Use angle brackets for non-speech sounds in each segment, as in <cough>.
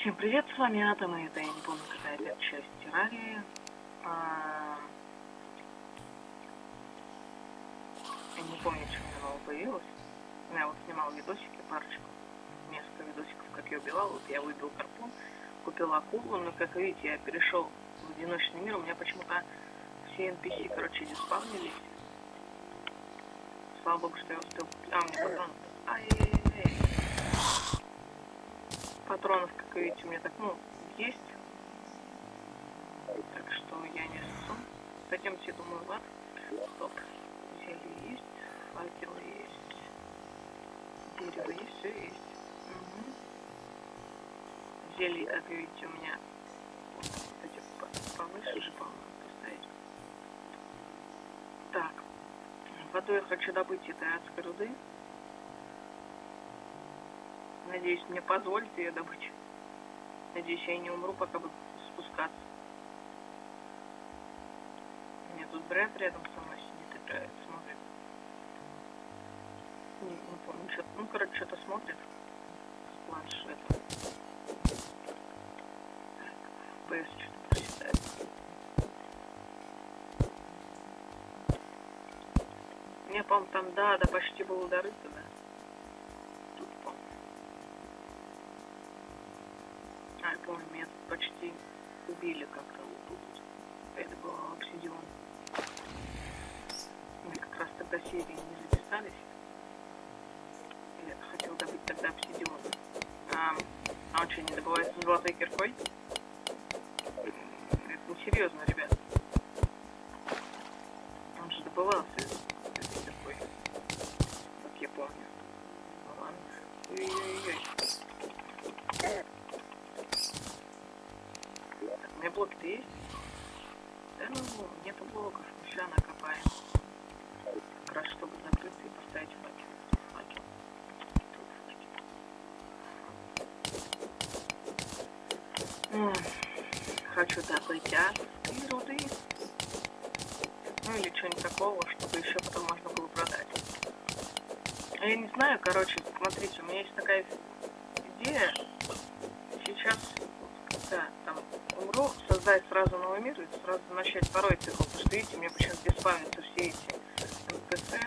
Всем привет, с вами Атом, и это я не помню какая опять часть террарии. А, Я не помню, меня нового появилось. Я вот снимал видосики, парочку, несколько видосиков, как я убивал. Вот я выбил карпун, купил акулу, но, как видите, я перешел в одиночный мир, у меня почему-то все NPC, короче, диспавнились. Слава богу, что я успел. А, меня патронов. Ай-яй-яй. Патронов, как видите, у меня так, ну, есть. Так что я не ссу. Пойдемте, думаю, в ад. Стоп. Зелье есть, факел есть. Дерево есть, все есть. Мгм. Зелье, как видите, у меня эти по- повыше же, по-моему, поставить. Так. Воду я хочу добыть этой адской руды. Надеюсь, мне позволит ее добыть. Надеюсь, я не умру, пока буду спускаться. У меня тут Брэд рядом со мной сидит, играет, смотрит. Не, не помню, что Ну, короче, что-то смотрит с планшета. Так, что-то просчитает. Мне, по-моему, там, да, да, почти было дорыто, да. Помню, меня почти убили как-то. Это был обсидион. Мы как раз тогда серии не записались. Я хотел добыть тогда обсидион. А, а он что, не добывается золотой киркой? Это несерьезно, ребят. Он же добывался этой киркой. Как я помню. Ой-ой-ой. Блоки-то есть? Да ну, нету блоков, сейчас накопаем. Как раз чтобы закрыться и поставить факел. Факел. Тут факел. М, Хочу добыть адские руды. Ну или что-нибудь такого, чтобы еще потом можно было продать. Я не знаю, короче, смотрите, у меня есть такая идея. Сейчас, вот, когда там умру, создать сразу новый мир и сразу начать пороть его. Потому что, видите, мне почему-то спавнятся все эти NPC,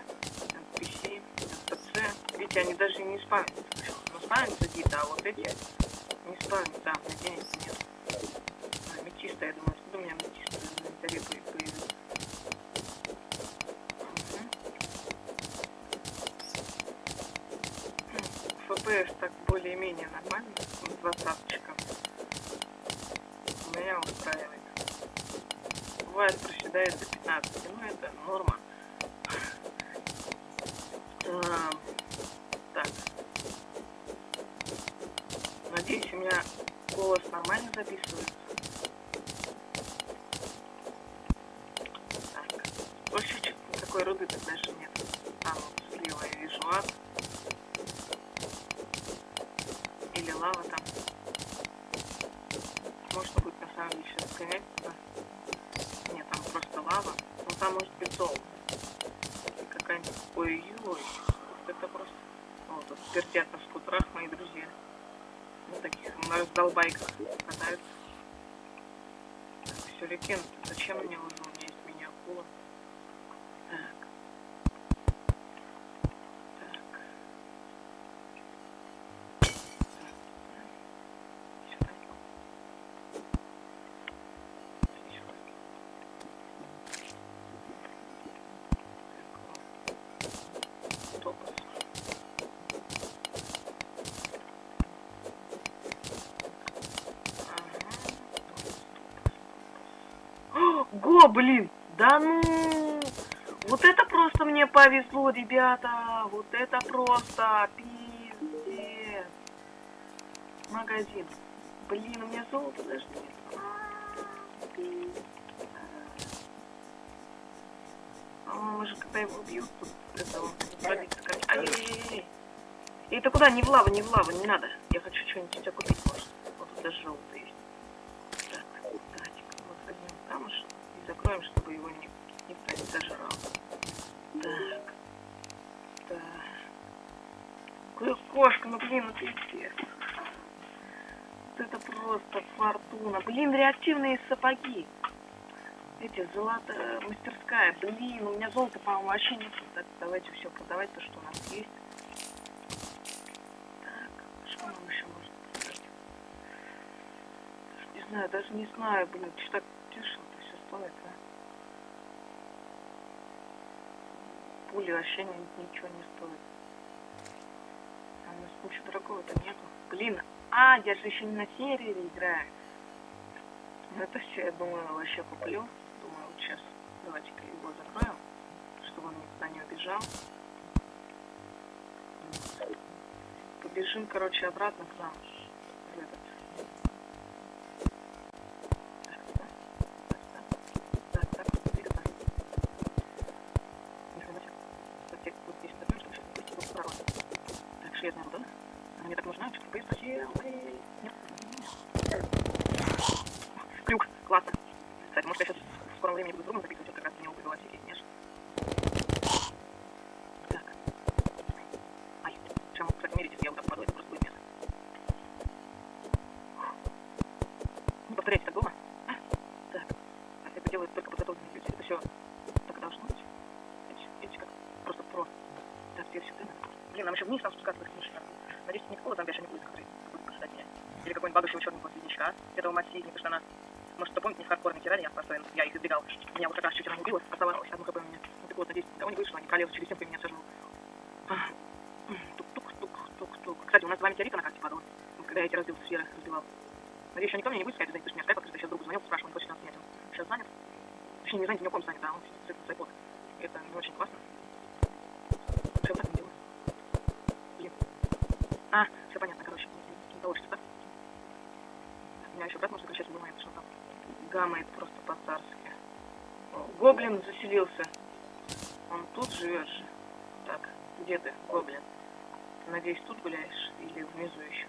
NPC, NPC. Видите, они даже не почему-то. Ну, спавнятся где-то, а вот эти не спавнятся. Да, денег нет. А, Метиста, я думаю, откуда у меня метиста в инвентаре по- появился. Мгм. FPS так более-менее нормально, двадцаточка. Меня устраивает. Бывает проседает до 15, ну это норма. А, Так. Надеюсь, у меня голос нормально записывается. Так. Больше что-то никакой руды тут даже нет. Там слева я вижу ад. Или лава там. Можно будет на самом деле сейчас туда. Нет, там просто лава. Ну там может быть золото. Какая-нибудь... Ой-ой-ой. Вот это просто... Вот тут пердят на скутерах мои друзья. На таких на раздолбайках катаются. Так, сюрикен. Зачем мне нужен? У меня есть мини-акула. Так. Так. Сюда. Сюда. Топос. Ага. Го, блин! Да ну! Вот это просто мне повезло, ребята! Вот это просто пиздец! Магазин. Блин, у меня золото даже нет. А, пиздец. По-моему, же когда его убьют, тут это он пробиться. Ай-яй-яй-яй. И это куда? Не в лаву, не в лаву, не надо. Я хочу что-нибудь у тебя купить, может. Вот тут даже желтый есть. Так, вот возьмем камушек закроем, чтобы его никто не зажрал. Так. Так. Какая кошка, ну блин, ну пиздец. Вот это просто фортуна. Блин, реактивные сапоги. Эти золото мастерская. Блин, у меня золота, по-моему, вообще нет. Так, давайте все продавать, то, что у нас есть. Так, что нам еще можно продать? Не знаю, даже не знаю, блин, что так дешево-то все стоит, а? Пули вообще ни- ничего не стоят. У нас ничего дорогого-то нету. Блин, а, я же еще не на сервере играю. Ну это все, я думаю, вообще куплю. Думаю, вот сейчас давайте-ка его закроем, чтобы он никуда не убежал. Побежим, короче, обратно к нам. В этот. Так, так, так, так, так, двигаться. Не хрена себе. Вот здесь, вот здесь, так, чтобы сейчас не пойти в оборот. Так, шведная руда. Она мне так нужна, что ты спросил. Эй, Нет. Крюк, классно. Кстати, может, я сейчас в скором времени буду другом записывать, вот как раз меня убивать всякие, конечно. Так. Ай, чем, кстати, не видите, я вот так падаю, это просто будет место. Не повторяйте так дома. А? Так. А это делают только подготовленные люди. Это все так и должно быть. Видите, видите, как просто про. Так, теперь сюда. Блин, нам еще вниз там спускаться, смешно. Надеюсь, никакого зомбиша не будет, который будет поджидать меня. Или какой-нибудь багающего черного слизнячка. Этого массивника, потому что она... Может, кто помнит, не в хардкорной тиране, я постоянно, я их избегал. Меня вот как раз чуть она не убила, оставалось одну хп у меня. Ну так вот, надеюсь, никого не вышло, они пролезут через стенку и меня сожрут. Ах. Тук-тук-тук-тук-тук. Кстати, у нас два метеорита на карте падало. Когда я эти разбил сферы, разбивал. Надеюсь, еще никто мне не будет сказать, потому что меня скайп открыто. Сейчас другу звонил, спрашивал, он хочет нас снять. Он сейчас занят. Точнее, не занят, у ком занят, а он сидит с. И это не очень классно. Что так не делаю? Блин. А, все понятно, короче. Не, не получится, да? У меня еще брат может кричать, думает, что там гамает просто по-царски. Гоблин заселился. Он тут живет же. Так, где ты, гоблин? Надеюсь, тут гуляешь или внизу еще?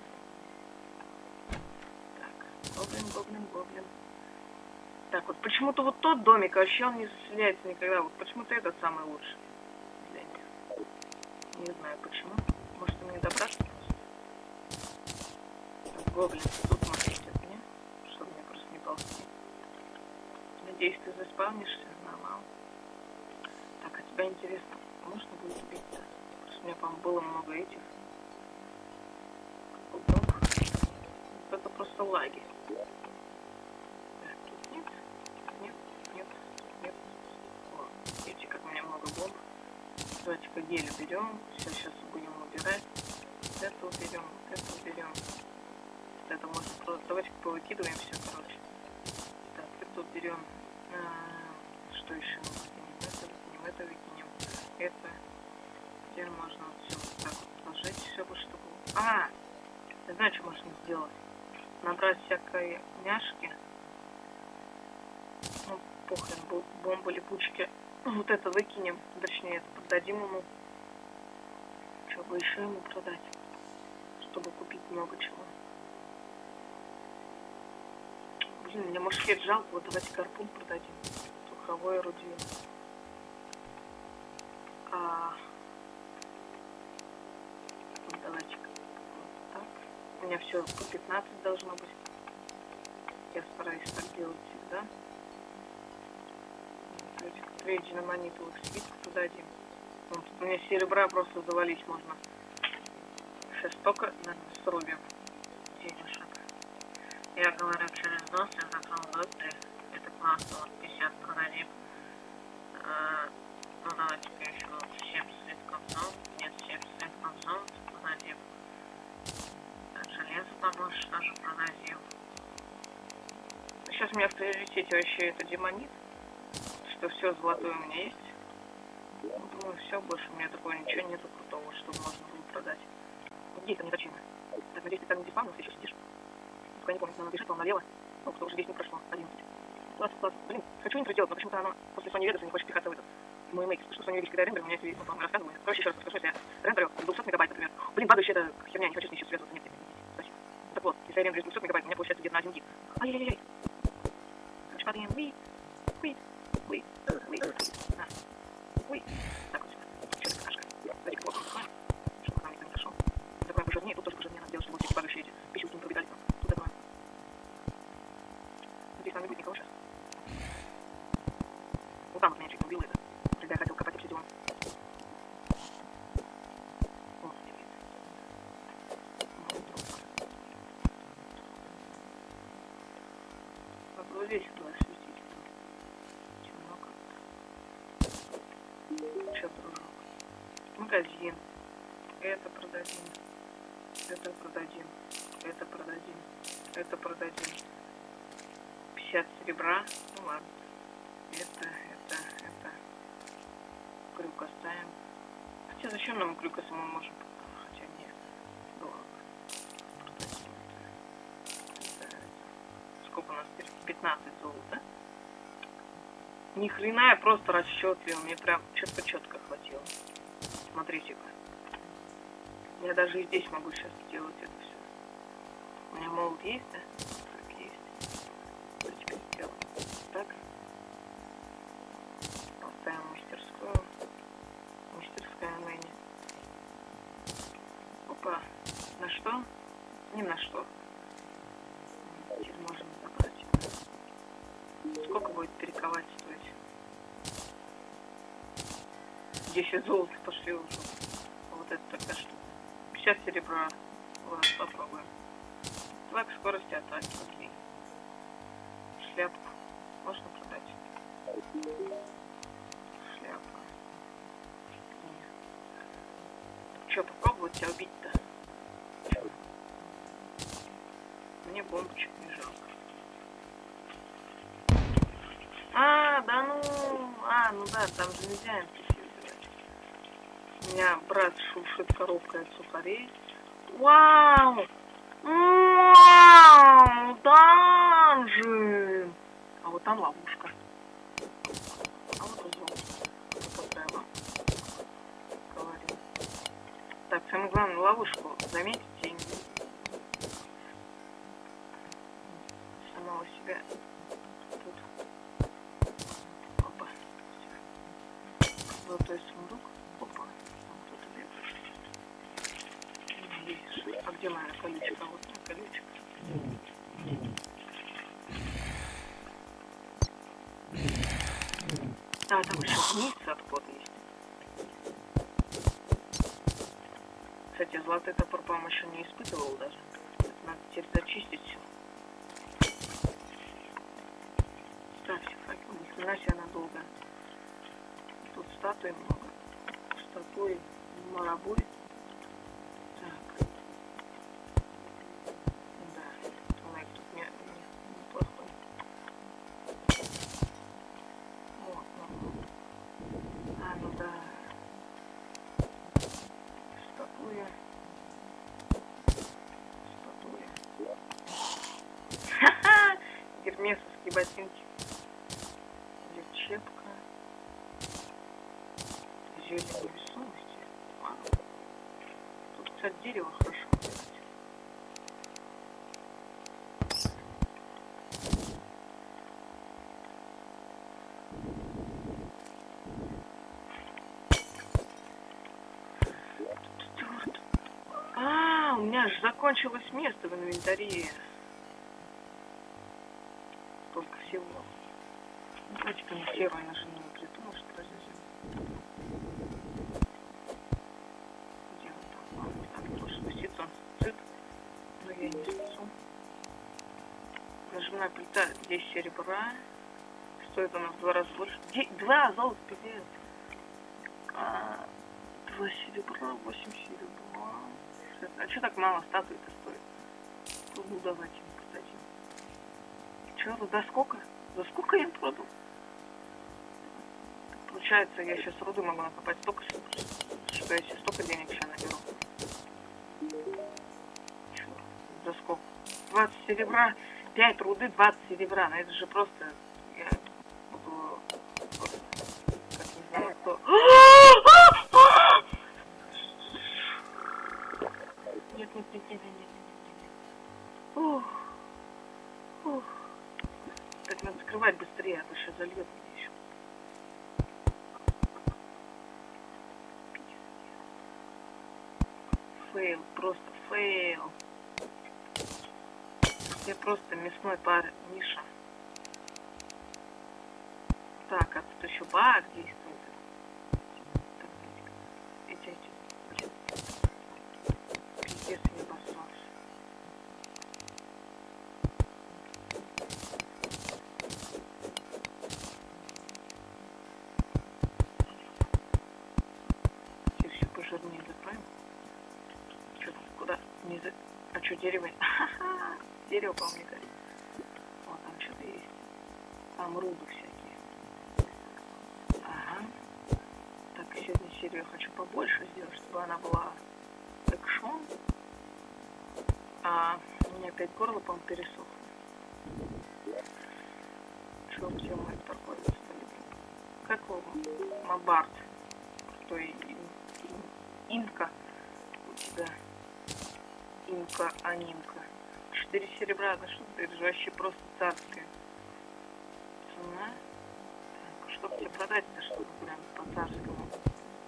Так, гоблин, гоблин, гоблин. Так, вот почему-то вот тот домик, вообще он не заселяется никогда. Вот почему-то этот самый лучший. Не знаю почему. Может, им не добраться просто. Гоблин, тут можешь идти от меня, чтобы ползти. Надеюсь, ты заспавнишься, нормал. Так, а тебя интересно, можно будет убить-то? У меня, по-моему, было много этих. Вот Это просто лаги. Так, тут нет, нет, нет, нет. О, видите, как у меня много бомб. Давайте-ка гель уберем. Все, сейчас будем убирать. Вот это уберем, вот это уберем. Это можно просто... Давайте повыкидываем все, короче. Так, это уберем. А, что еще мы выкинем? Это выкинем, это выкинем. Это. Теперь можно вот все вот так вот сложить, все, чтобы... А! Я знаю, что можно сделать. Набрать всякой няшки. Ну, похрен, бо- бомбы, липучки. Вот это выкинем, точнее, это продадим ему. Что бы еще ему продать, чтобы купить много чего. Блин, мне мушкет жалко, вот давайте гарпун продадим. Духовое орудие. А... Давайте вот так. У меня все по 15 должно быть. Я стараюсь так делать всегда. Давайте две динамонитовых свитка туда один. Вот, у меня серебра просто завалить можно. Сейчас только, наверное, срубим. Я говорю через нос, я закрыл внутри. Это классно, вот 50 продадим. А, ну давайте-ка еще 7 свитков золота. Нет, 7 свитков золота продадим. Железо побольше тоже продадим. Сейчас у меня в приоритете вообще это демонит. Что все золотое у меня есть. Думаю, все, больше у меня такого ничего нету крутого, что можно было продать. Где это не зачем? Так, надеюсь, ты там не диспамился, еще сидишь. Только не помню, она бежит, по-моему, налево. Ну, кто уже 10 не прошло, 11. Класс, класс. Блин, хочу интро сделать, но почему-то она после Sony Vegas не хочет пихаться в этот в мой мейк. Потому что Sony Vegas, когда я рендерю, у меня есть, ну, по-моему, рассказывали. Короче, еще раз расскажу, если я рендерю с 200 мегабайт, например. Блин, падающая эта херня, не хочу с ней еще связываться. Нет, нет, спасибо. Так вот, если я рендерю с 200 мегабайт, у меня получается где-то на 1 гиг. Ай-яй-яй. Короче, падаем. Уи. Уи. Уи. Уи. На. Уи. Так вот. Сейчас какашка. Давайте-ка вот закроем, чтобы нам никто не зашел. Закроем пожирнее, тут тоже пожирнее надо сделать, чтобы выбить Николаша. Вот там вот меня чуть убил это. Когда я хотел копать, все дела. Вот здесь туда осветить. Темно как-то. Сейчас Магазин. Это продадим. Это продадим. Это продадим. Это продадим. 50 серебра. Ну ладно. Это, это, это. Крюк оставим. Хотя зачем нам крюк, если мы можем... Хотя нет. Да ладно. Сколько у нас теперь? 15 золота. Ни хрена я просто расчетлив. Мне прям четко-четко хватило. Смотрите-ка. Я даже и здесь могу сейчас сделать это все. У меня молот есть, да? Так. Поставим мастерскую. Мастерская Мэнни. Опа. На что? Ни на что. Теперь можем забрать. Сколько будет перековать стоить? 10 золота пошли уже. Вот это тогда что? 50 серебра. Ладно, попробуем. К скорости атаки, окей. Можно продать? Шляпка. Че, попробовать тебя убить-то? Мне бомбочек не жалко. А, да ну, а, ну да, там же нельзя NPC. У меня брат шуршит коробкой от сухарей. Вау! Данжи! А вот там ловушка. А вот. Вот прямо. Говорю. Так, самое главное, ловушку заметить и самого себя тут. Опа. Золотой сундук. Опа. Там кто-то бегает. А где моя колючка? Вот моя колючка. Там еще вниз отход есть. Кстати, золотой топор, по-моему, еще не испытывал даже. Надо теперь зачистить все. Ставьте факел, ни хрена себе надолго. Тут статуи много. Статуи, марабуй. Так. Да, лайк тут не, не, неплохой. Вот, ну. А, ну да. Статуя. Статуя. Ха-ха! Гермесовские ботинки. Лечебка. Зелень. Вау. Тут, кстати, дерево хорошо. А, у меня же закончилось место в инвентаре. Столько всего. Давайте-ка на первой нажимаю плиту, может произойдет. Где он там? А, вот там тоже спуститься, он цит. Но я не спасу. Нажимаю плита, здесь серебра. Стоит она в два раза больше. Де- два золота, пиздец. А, два серебра, восемь серебра. А что так мало статуи-то стоит? Ну, давайте. Че, за сколько? За сколько я им продал? Получается, я сейчас руды могу накопать столько, что я себе столько денег сейчас наберу. Чё, за сколько? 20 серебра, 5 руды, 20 серебра. Ну это же просто... Я буду... просто, Как не знаю, кто... Нет, нет, нет, нет, нет, нет. Ух. Ух. Скрывать быстрее, а то сейчас зальет меня еще. Фейл, просто фейл. Я просто мясной пар Миша. Так, а тут еще баг действует. Так, эти, эти, эти. Пиздец, я обоссался. Что, дерево? <laughs> Дерево, по-моему, горит. Вот, там что-то есть. Там руды всякие. Ага. Так, сегодня серию хочу побольше сделать, чтобы она была экшон. А у меня опять горло, по-моему, пересохло. Чего где мой торговец стоит? Как его? Мабарт. Кто и Инка. Инка, Анимка. Четыре серебра, ну что ты, вообще просто царская. Цена. Так, чтобы тебе продать-то, чтобы прям по-царскому.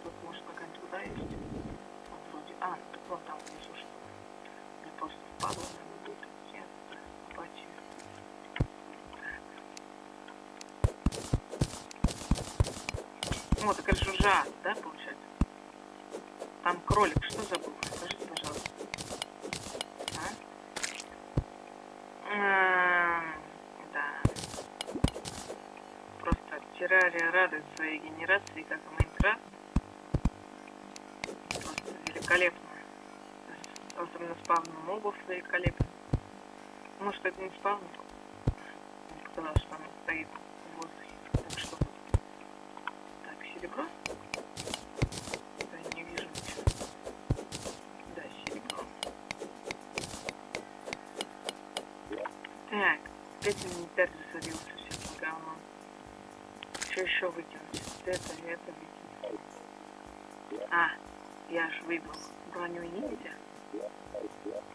Тут, может, какая-нибудь туда есть? Вот вроде. А, ну так вон там внизу что. Мне просто впадло, тут. Нет. Так. Вот, это жужжат, да, получается? Там кролик, что забыл? Террария радует своей генерации, как и Майнкрафт. Просто великолепно. Особенно спавн мобов великолепно. Может это не спавн? Показалось, что оно стоит в воздухе. Так что. Так, серебро. Да, не вижу ничего. Да, серебро. Так, опять инвентарь говном. Что еще выкинуть? Это, это выкинуть. А, я же выбрал броню ниндзя.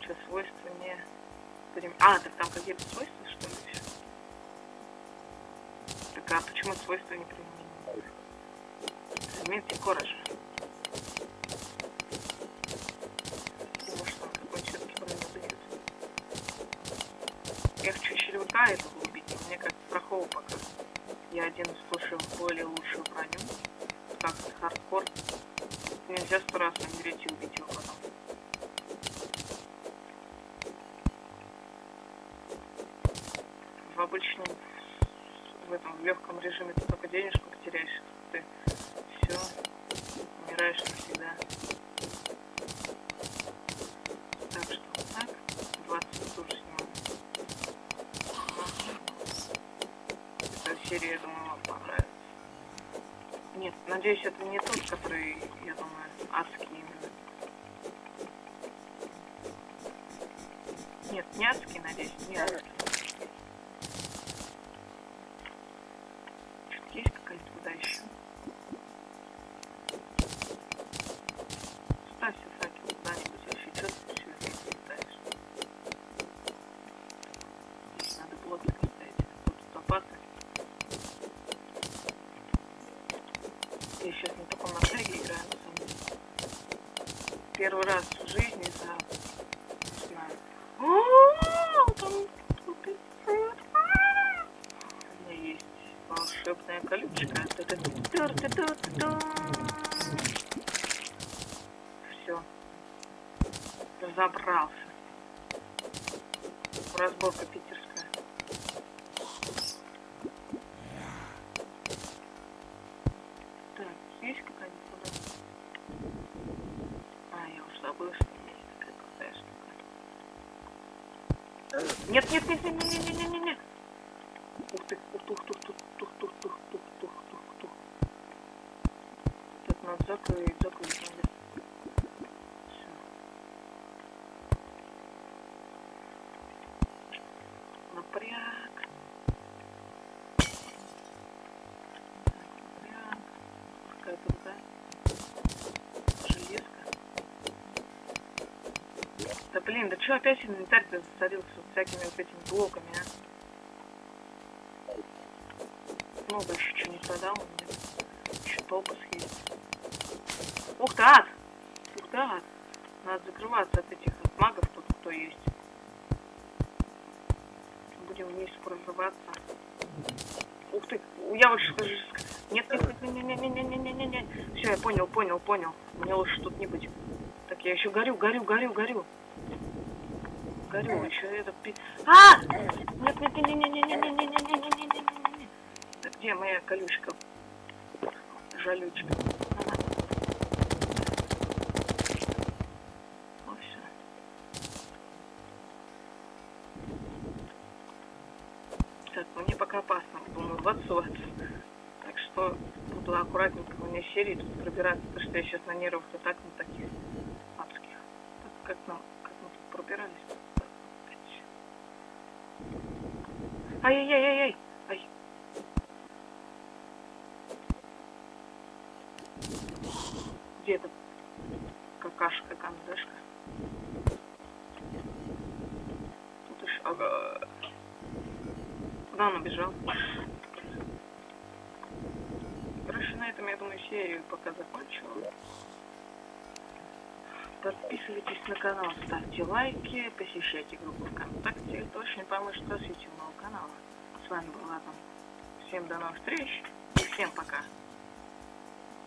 Что, свойства не... А, так там какие-то свойства, что ли, еще? Так, а почему свойства не применены? Предмет кораж. Может, он какой-нибудь все-таки броню дает. Я хочу червяка этого убить, но мне как прохол пока. Я один слушаю более лучшую броню. Это хардкор. Нельзя сто раз умереть и убить его потом. В обычном, в этом, в легком режиме ты только денежку потеряешь, ты все, умираешь навсегда. Эта серия, я думаю, вам понравится. Нет, надеюсь, это не тот, который, я думаю, адский именно. Нет, не адский, надеюсь, не адский. Разобрался. Разборка питерская. Так, есть какая-нибудь туда? А, я уже забыл, что есть крутая штука. Нет, нет, нет, нет, нет, нет, нет, нет, нет. Ух ты, ух ты, ух ты, ух ты, ух ты, ух ты, ух ты, ух ты, ух ты, ух ты. Так, надо закрыть, закрыть надо. Блин, да что опять инвентарь-то засорился вот всякими вот этими блоками, а? Много еще чего не продал у меня. Еще топос есть. Ух ты, ад! Ух ты, ад! Надо закрываться от этих от магов тут кто есть. Будем вниз скоро взрываться. Ух ты, я лучше скажу. Нет, нет, нет, нет, нет, нет, нет, нет, нет. Все, я понял, понял, понял. Мне лучше тут не быть. Так, я еще горю, горю, горю, горю горю, еще это. А! Нет, нет, нет, нет, нет, нет, нет, нет, нет, нет, нет, нет, нет. Где моя колючка? Жалючка. Она. Все. Так, мне пока опасно, думаю, подсоваться. Так что буду аккуратненько у меня серии тут пробираться, потому что я сейчас на нервах-то так на таких адских. Так как нам, как мы тут пробирались. Ай-яй-яй-яй-яй! Ай! Где эта какашка, кандешка? Тут еще... Ага. Куда он убежал? Короче, на этом, я думаю, серию пока закончу. Подписывайтесь на канал, ставьте лайки, посещайте группу ВКонтакте. Это очень поможет развитию моего канала. С вами был Адам. Всем до новых встреч и всем пока.